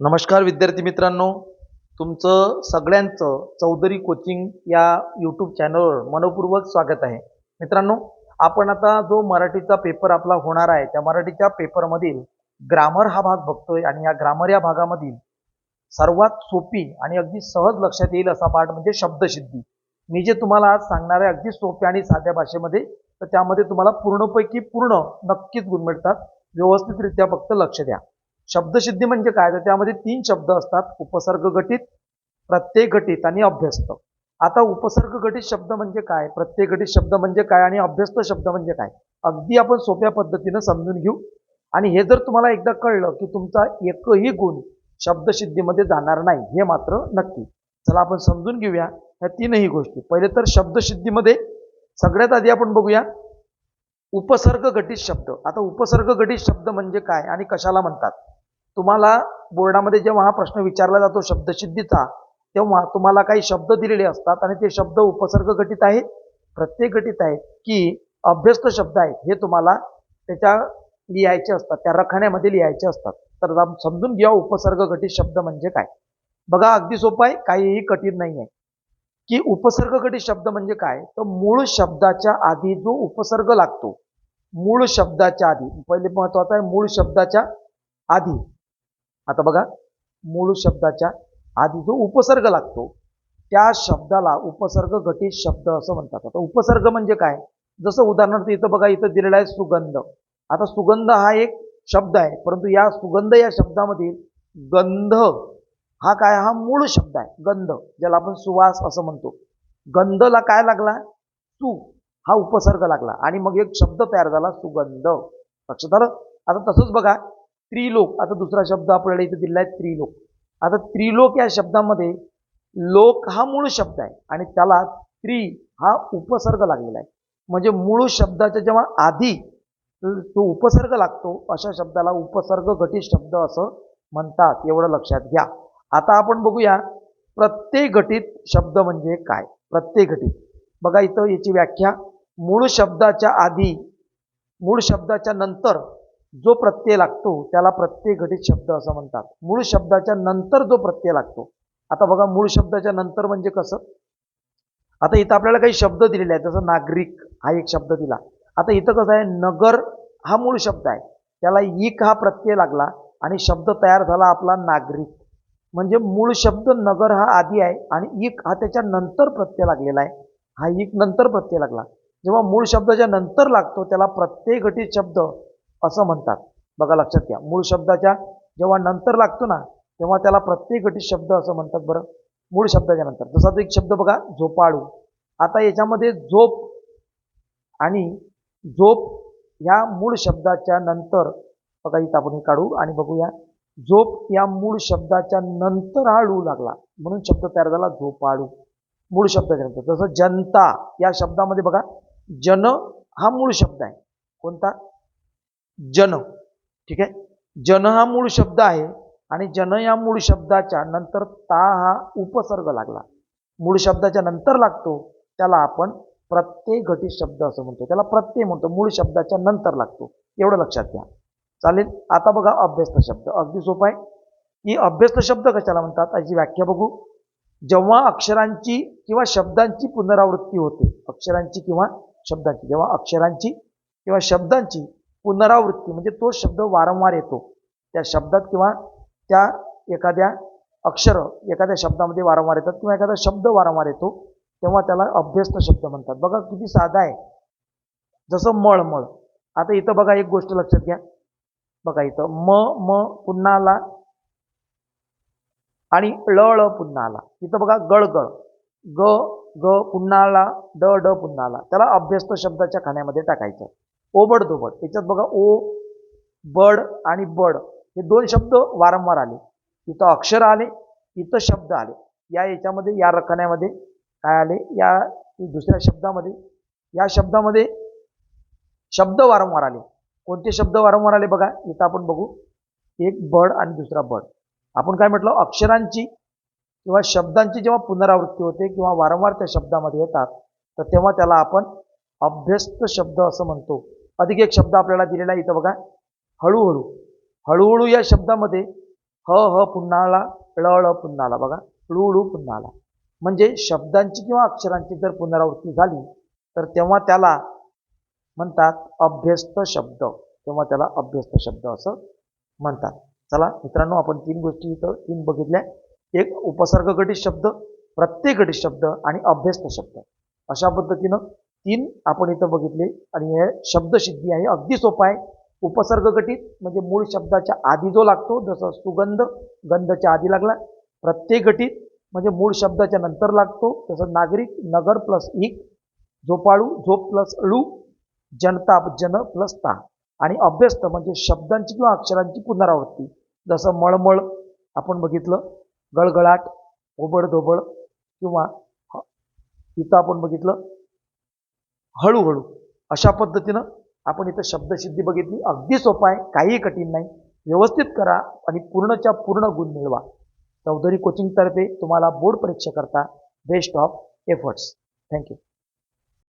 नमस्कार विद्यार्थी मित्रांनो. तुमचं सगळ्यांचं चौधरी कोचिंग या यूट्यूब चॅनलवर मनपूर्वक स्वागत आहे. मित्रांनो आपण आता जो मराठीचा पेपर आपला होणार आहे त्या मराठीच्या पेपरमधील ग्रामर हा भाग बघतोय आणि या ग्रामर या भागामधील सर्वात सोपी आणि अगदी सहज लक्षात येईल असा पाठ म्हणजे शब्दसिद्धी. मी जे तुम्हाला आज सांगणार आहे अगदी सोप्या आणि साध्या भाषेमध्ये तर त्यामध्ये तुम्हाला पूर्णपैकी पूर्ण नक्कीच गुण मिळतात. व्यवस्थितरित्या फक्त लक्ष द्या. शब्दसिद्धी म्हणजे काय? तर त्यामध्ये तीन शब्द असतात. उपसर्ग गटित प्रत्यय गटित आणि अभ्यस्त. आता उपसर्ग गटित शब्द म्हणजे काय? प्रत्यय गटित शब्द म्हणजे काय आणि अभ्यस्त शब्द म्हणजे काय? अगदी आपण सोप्या पद्धतीनं समजून घेऊ. आणि हे जर तुम्हाला एकदा कळलं की तुमचा एकही गुण शब्दसिद्धीमध्ये जाणार नाही हे मात्र नक्की. चला आपण समजून घेऊया ह्या तीनही गोष्टी. पहिले तर शब्दसिद्धीमध्ये सगळ्यात आधी आपण बघूया. उपसर्ग गटित शब्द. आता उपसर्ग गटित शब्द म्हणजे काय आणि कशाला म्हणतात? तुम्हाला बोर्डामध्ये जेव्हा हा प्रश्न विचारला जातो शब्दसिद्धीचा तेव्हा तुम्हाला काही शब्द दिलेले असतात आणि ते शब्द उपसर्ग घटित आहेत. प्रत्येक घटित आहेत की अभ्यस्त शब्द आहेत हे तुम्हाला त्याच्या लिहायचे असतात त्या रखाण्यामध्ये लिहायचे असतात. तर समजून घ्या उपसर्ग घटित शब्द म्हणजे काय. बघा अगदी सोपं आहे काहीही कठीण नाही आहे की उपसर्ग घटित शब्द म्हणजे काय? तर मूळ शब्दाच्या आधी जो उपसर्ग लागतो मूळ शब्दाच्या आधी पहिले महत्वाचं आहे मूळ शब्दाच्या आधी. आता बघा मूळ शब्दाच्या आधी जो उपसर्ग लागतो त्या शब्दाला उपसर्ग घटित शब्द असं म्हणतात. आता उपसर्ग म्हणजे काय? जसं उदाहरणार्थ इथं बघा इथं दिलेला आहे सुगंध. आता सुगंध हा एक शब्द आहे परंतु या सुगंध या शब्दामधील गंध हा काय? हा मूळ शब्द आहे गंध ज्याला आपण सुवास असं म्हणतो. गंधला काय लागला? सु हा उपसर्ग लागला. आणि मग एक शब्द तयार झाला सुगंध. लक्षात आलं? आता तसंच बघा त्रिलोक. आता दुसरा शब्द आपल्याला इथे दिला आहे त्रिलोक. आता त्रिलोक या शब्दामध्ये लोक हा मूळ शब्द आहे आणि त्याला त्रि हा उपसर्ग लागलेला आहे. म्हणजे मूळ शब्दाच्या जेव्हा आधी तो उपसर्ग लागतो अशा शब्दाला उपसर्ग घटित शब्द असं म्हणतात. एवढं लक्षात घ्या. आता आपण बघूया प्रत्यय घटित शब्द म्हणजे काय? प्रत्यय घटित. बघा इथं याची व्याख्या. मूळ शब्दाच्या आधी मूळ शब्दाच्या नंतर जो प्रत्यय लागतो त्याला प्रत्यय घटित शब्द असं म्हणतात. मूळ शब्दाच्या नंतर जो प्रत्यय लागतो. आता बघा मूळ शब्दाच्या नंतर म्हणजे कसं? आता इथं आपल्याला काही शब्द दिलेले आहेत. जसं नागरिक हा एक शब्द दिला. आता इथं कसं आहे? नगर हा मूळ शब्द आहे. त्याला इक हा प्रत्यय लागला आणि शब्द तयार झाला आपला नागरिक. म्हणजे मूळ शब्द नगर हा आधी आहे आणि इक हा त्याच्या नंतर प्रत्यय लागलेला आहे. हा इक नंतर प्रत्यय लागला. जेव्हा मूळ शब्दाच्या नंतर लागतो त्याला प्रत्यय घटित शब्द असं म्हणतात. बघा लक्षात घ्या. मूळ शब्दाच्या जेव्हा नंतर लागतो ना तेव्हा त्याला प्रत्येक घटित शब्द असं म्हणतात बरं. मूळ शब्दाच्या नंतर. जसा तो एक शब्द बघा झोपाळू. आता याच्यामध्ये झोप आणि झोप या मूळ शब्दाच्या नंतर बघा इथं आपण हे काढू आणि बघूया. झोप या मूळ शब्दाच्या नंतर आळू लागला. म्हणून शब्द तयार झाला झोपाळू. मूळ शब्दाच्या नंतर. जसं जनता या शब्दामध्ये बघा जन हा मूळ शब्द आहे. कोणता? जन. ठीक आहे? जन हा मूळ शब्द आहे आणि जन या मूळ शब्दाच्या नंतर ता हा उपसर्ग लागला. मूळ शब्दाच्या नंतर लागतो त्याला आपण प्रत्यय घटित शब्द असं म्हणतो. त्याला प्रत्यय म्हणतो मूळ शब्दाच्या नंतर लागतो. एवढं लक्षात घ्या. चालेल? आता बघा अभ्यस्त शब्द. अगदी सोपा आहे. की अभ्यस्त शब्द कशाला म्हणतात? याची व्याख्या बघू. जेव्हा अक्षरांची किंवा शब्दांची पुनरावृत्ती होते अक्षरांची किंवा शब्दांची जेव्हा अक्षरांची किंवा शब्दांची पुनरावृत्ती म्हणजे तो शब्द वारंवार येतो. त्या शब्दात किंवा त्या एखाद्या अक्षर एखाद्या शब्दामध्ये वारंवार येतात किंवा एखादा शब्द वारंवार येतो तेव्हा त्याला अभ्यस्त शब्द म्हणतात. बघा किती साधा आहे. जसं मळमळ आता इथं बघा एक गोष्ट लक्षात घ्या. बघा इथं म म पुन्हा आला आणि ळ ळ पुन्हा आला इथं बघा गळगळ ग ग पुन्हा आला ड ड पुन्हा आला त्याला अभ्यस्त शब्दाच्या खाण्यामध्ये टाकायचं. ओबड दोबड याच्यात बघा ओ बड आणि बड हे दोन शब्द वारंवार आले. इथं अक्षर आले इथं शब्द आले. या याच्यामध्ये या रखण्यामध्ये काय आले? या दुसऱ्या शब्दामध्ये या शब्दामध्ये शब्द वारंवार आले. कोणते शब्द वारंवार आले बघा? इथं आपण बघू. एक बड आणि दुसरा बड. आपण काय म्हटलं? अक्षरांची किंवा शब्दांची जेव्हा पुनरावृत्ती होते किंवा वारंवार त्या शब्दामध्ये येतात तर तेव्हा त्याला आपण अभ्यस्त शब्द असं म्हणतो. अधिक एक शब्द आपल्याला दिलेला आहे इथं बघा. हळूहळू हळूहळू या शब्दामध्ये ह ह पुन्हा आला ळ ळ पुन्हा आला बघा. हळूहळू पुन्हाला. पुन्हा आला म्हणजे शब्दांची किंवा अक्षरांची जर पुनरावृत्ती झाली तर तेव्हा त्याला म्हणतात अभ्यस्त शब्द. तेव्हा त्याला अभ्यस्त शब्द असं म्हणतात. चला मित्रांनो आपण तीन गोष्टी इथं तीन बघितल्या. एक उपसर्गघटित शब्द प्रत्येक घटित शब्द आणि अभ्यस्त शब्द. अशा पद्धतीनं तीन आपण इथं बघितले. आणि हे शब्दसिद्धी आहे. अगदी सोपं आहे. उपसर्ग गटित म्हणजे मूळ शब्दाच्या आधी जो लागतो जसं सुगंध गंधच्या आधी लागला. प्रत्येक गटित म्हणजे मूळ शब्दाच्या नंतर लागतो. जसं नागरिक नगर प्लस इक झोपाळू झोप प्लस अळू जनता जन प्लस ता. आणि अभ्यस्त म्हणजे शब्दांची किंवा अक्षरांची पुनरावृत्ती. जसं मळमळ आपण बघितलं गळगळाट ओबडधोबड किंवा ह- इथं आपण बघितलं हळूहळू. अशा पद्धतीनं आपण इथं शब्दसिद्धी बघितली. अगदी सोपं आहे. काहीही कठीण नाही. व्यवस्थित करा आणि पूर्णच्या पूर्ण गुण मिळवा. चौधरी कोचिंगतर्फे तुम्हाला board परीक्षेकरता best of efforts thank you